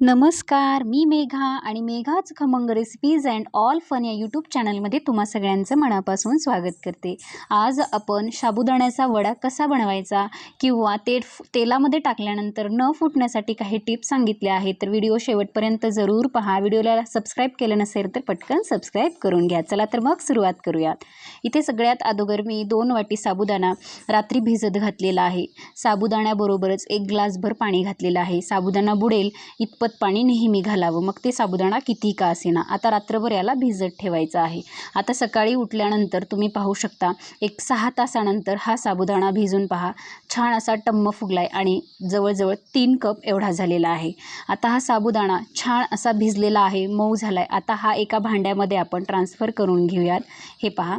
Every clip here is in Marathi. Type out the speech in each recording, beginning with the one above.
नमस्कार मी मेघा आणि मेघाच खमंग रेसिपीज अँड ऑल फन या यूट्यूब चॅनलमध्ये तुम्हा सगळ्यांचं मनापासून स्वागत करते. आज आपण साबुदाण्याचा वडा कसा बनवायचा किंवा ते तेलामध्ये टाकल्यानंतर न फुटण्यासाठी काही टिप्स सांगितल्या आहेत तर व्हिडिओ शेवटपर्यंत जरूर पहा. व्हिडिओला सबस्क्राईब केलं नसेल तर पटकन सबस्क्राईब करून घ्या. चला तर मग सुरुवात करूयात. इथे सगळ्यात अगोदर मी दोन वाटी साबुदाणा रात्री भिजत घातलेला आहे. साबुदाण्याबरोबरच एक ग्लासभर पाणी घातलेलं आहे. साबुदाणा बुडेल इतपत पाणी नेहमी घालावं. मग ते साबुदाणा किती का असेना. आता रात्रभर याला भिजत ठेवायचं आहे. आता सकाळी उठल्यानंतर तुम्ही पाहू शकता एक सहा तासानंतर हा साबुदाणा भिजून पहा. छान असा टम्म फुगलाय आणि जवळजवळ तीन कप एवढा झालेला आहे. आता हा साबुदाणा छान असा भिजलेला आहे मऊ झाला आहे आता हा एका भांड्यामध्ये आपण ट्रान्सफर करून घेऊयात. हे पहा.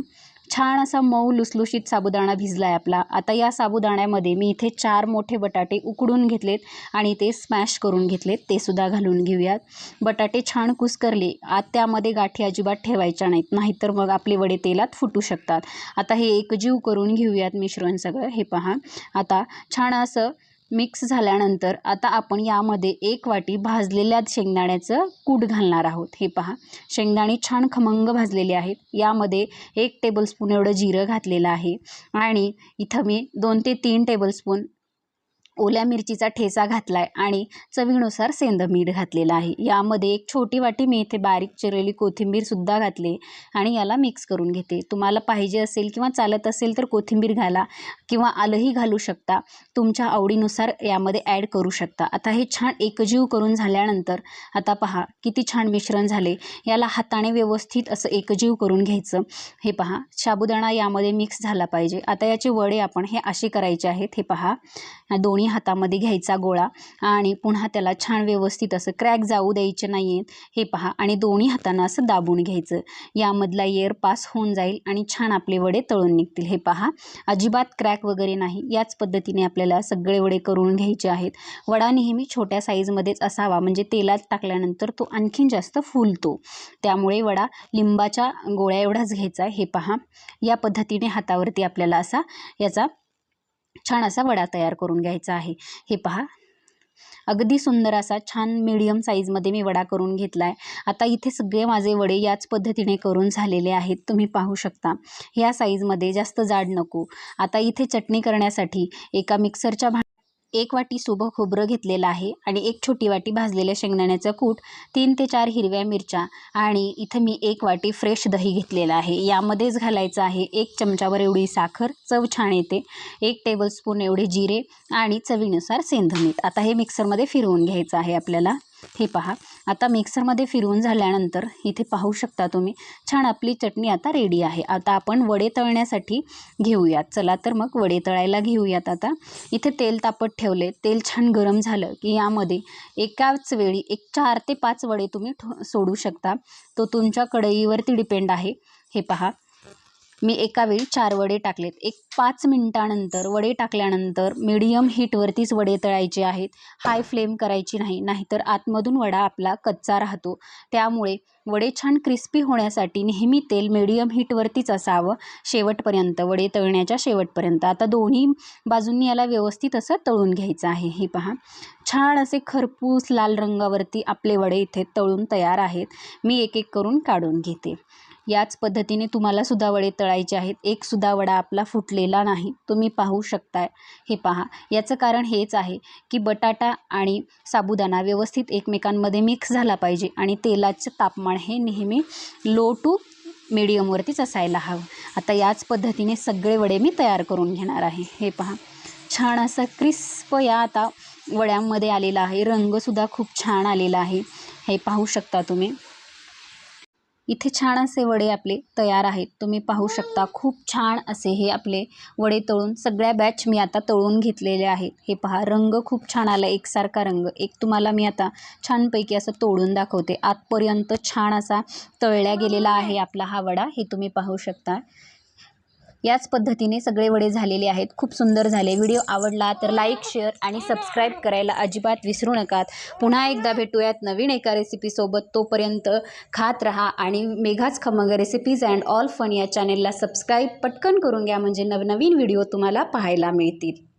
छान असा मऊ लुसलुशीत साबुदाणा भिजला आहे आपला. आता या साबुदाण्यामध्ये मी इथे चार मोठे बटाटे उकडून घेतलेत आणि ते स्मॅश करून घेतलेत. ते सुद्धा घालून घेऊयात. बटाटे छान कुस्करले. आत त्यामध्ये गाठी अजिबात ठेवायच्या नाहीत. नाहीतर मग आपले वडे तेलात फुटू शकतात. आता हे एकजीव करून घेऊयात मिश्रण सगळं. हे पहा. आता छान असं मिक्स झाल्यानंतर आता आपण यामध्ये एक वाटी भाजलेल्या शेंगदाण्याचं कूट घालणार आहोत. हे पहा शेंगदाणे छान खमंग भाजलेले आहेत. यामध्ये एक टेबलस्पून एवढं जिरं घातलेलं आहे. आणि इथं मी दोन ते तीन टेबलस्पून ओल्या मिरचीचा ठेचा घातला आहे आणि चवीनुसार सेंद मीठ घातलेलं आहे. यामध्ये एक छोटी वाटी मी इथे बारीक चिरलेली कोथिंबीरसुद्धा घातली आणि याला मिक्स करून घेते. तुम्हाला पाहिजे असेल किंवा चालत असेल तर कोथिंबीर घाला किंवा आलंही घालू शकता. तुमच्या आवडीनुसार यामध्ये ॲड करू शकता. आता हे छान एकजीव करून झाल्यानंतर आता पहा किती छान मिश्रण झाले. याला हाताने व्यवस्थित असं एकजीव करून घ्यायचं. हे पहा साबुदाणा यामध्ये मिक्स झाला पाहिजे. आता याचे वडे आपण हे असे करायचे आहेत. हे पहा दोन्ही हातामध्ये घ्यायचा गोळा आणि पुन्हा त्याला छान व्यवस्थित असं क्रॅक जाऊ द्यायचे नाही आहेत हे पहा. आणि दोन्ही हातांना असं दाबून घ्यायचं. यामधला एअर पास होऊन जाईल आणि छान आपले वडे तळून निघतील. हे पहा. अजिबात क्रॅक वगैरे नाही. याच पद्धतीने आपल्याला सगळे वडे करून घ्यायचे आहेत. वडा नेहमी छोट्या साईजमध्येच असावा. म्हणजे तेलात टाकल्यानंतर तो आणखीन जास्त फुलतो. त्यामुळे वडा लिंबाच्या गोळ्या एवढाच घ्यायचा आहे. हे पहा. या पद्धतीने हातावरती आपल्याला असा याचा छान असा वडा तयार करून घ्यायचा आहे. हे पहा. अगदी सुंदर असा छान मीडियम साईजमध्ये मी वडा करून घेतला आहे आता इथे सगळे माझे वडे याच पद्धतीने करून झालेले आहेत. तुम्ही पाहू शकता. ह्या साईजमध्ये जास्त जाड नको. आता इथे चटणी करण्यासाठी एका मिक्सरच्या भा एक वाटी सुबह खोबरं घेतलेलं आहे आणि एक छोटी वाटी भाजलेल्या शेंगदाण्याचं कूट तीन ते चार हिरव्या मिरच्या आणि इथं मी एक वाटी फ्रेश दही घेतलेलं आहे. यामध्येच घालायचं आहे एक चमचावर एवढी साखर चव छान येते. एक टेबलस्पून एवढे जिरे आणि चवीनुसार सेंधमीठ. आता हे मिक्सरमध्ये फिरवून घ्यायचं आहे आपल्याला. हे पहा. आता मिक्सरमध्ये फिरवून झाल्यानंतर इथे पाहू शकता तुम्ही छान आपली चटणी आता रेडी आहे. आता आपण वडे तळण्यासाठी घेऊयात. चला तर मग वडे तळायला घेऊयात आता. इथे तेल तापत ठेवले. तेल छान गरम झालं की यामध्ये एकाच वेळी एक चार ते पाच वडे तुम्ही सोडू शकता. तो तुमच्या कढईवरती डिपेंड आहे. हे पहा. मी एका वेळी चार वडे टाकलेत. एक पाच मिनटानंतर वडे टाकल्यानंतर मीडियम हीटवरतीच वडे तळायचे आहेत. हाय फ्लेम करायची नाही नाहीतर आतमधून वडा आपला कच्चा राहतो. त्यामुळे वडे छान क्रिस्पी होण्यासाठी नेहमी तेल मीडियम हीटवरतीच असावं शेवटपर्यंत वडे तळण्याच्या शेवटपर्यंत. आता दोन्ही बाजूंनी याला व्यवस्थित असं तळून घ्यायचं आहे. हे पहा. छान असे खरपूस लाल रंगावरती आपले वडे इथे तळून तयार आहेत. मी एक एक करून काढून घेते. याच पद्धतीने तुम्हाला सुद्धा वडे तळायचे आहेत. एक सुद्धा वडा आपला फुटलेला नाही. तुम्ही पाहू शकताय. हे पहा. याचं कारण हेच आहे की बटाटा आणि साबुदाणा व्यवस्थित एकमेकांमध्ये मिक्स झाला पाहिजे आणि तेलाचं तापमान हे नेहमी लो टू मीडियमवरतीच असायला हवं. आता याच पद्धतीने सगळे वडे मी तयार करून घेणार आहे. हे पहा. छान असं क्रिस्प या आता वड्यांमध्ये आलेला आहे. रंगसुद्धा खूप छान आलेला आहे. हे पाहू शकता तुम्ही. इथे छान असे वडे आपले तयार आहेत. तुम्ही पाहू शकता खूप छान असे हे आपले वडे तळून सगळ्या बॅच मी आता तळून घेतलेले आहेत. हे पहा रंग खूप छान आला एकसारखा रंग. एक तुम्हाला मी आता छानपैकी असं तोडून दाखवते. आतपर्यंत छान असा तळल्या गेलेला आहे आपला हा वडा. हे तुम्ही पाहू शकता. याच पद्धतीने सगळे वडे झालेले आहेत. खूप सुंदर झाले. व्हिडिओ आवडला तर लाईक शेअर आणि सबस्क्राईब करायला अजिबात विसरू नकात पुन्हा एकदा भेटूयात नवीन एका रेसिपीसोबत तोपर्यंत खात रहा आणि मेघाच खमंग रेसिपीज अँड ऑल फन या चॅनेलला सबस्क्राईब पटकन करून घ्या. म्हणजे नवनवीन व्हिडिओ तुम्हाला पाहायला मिळतील.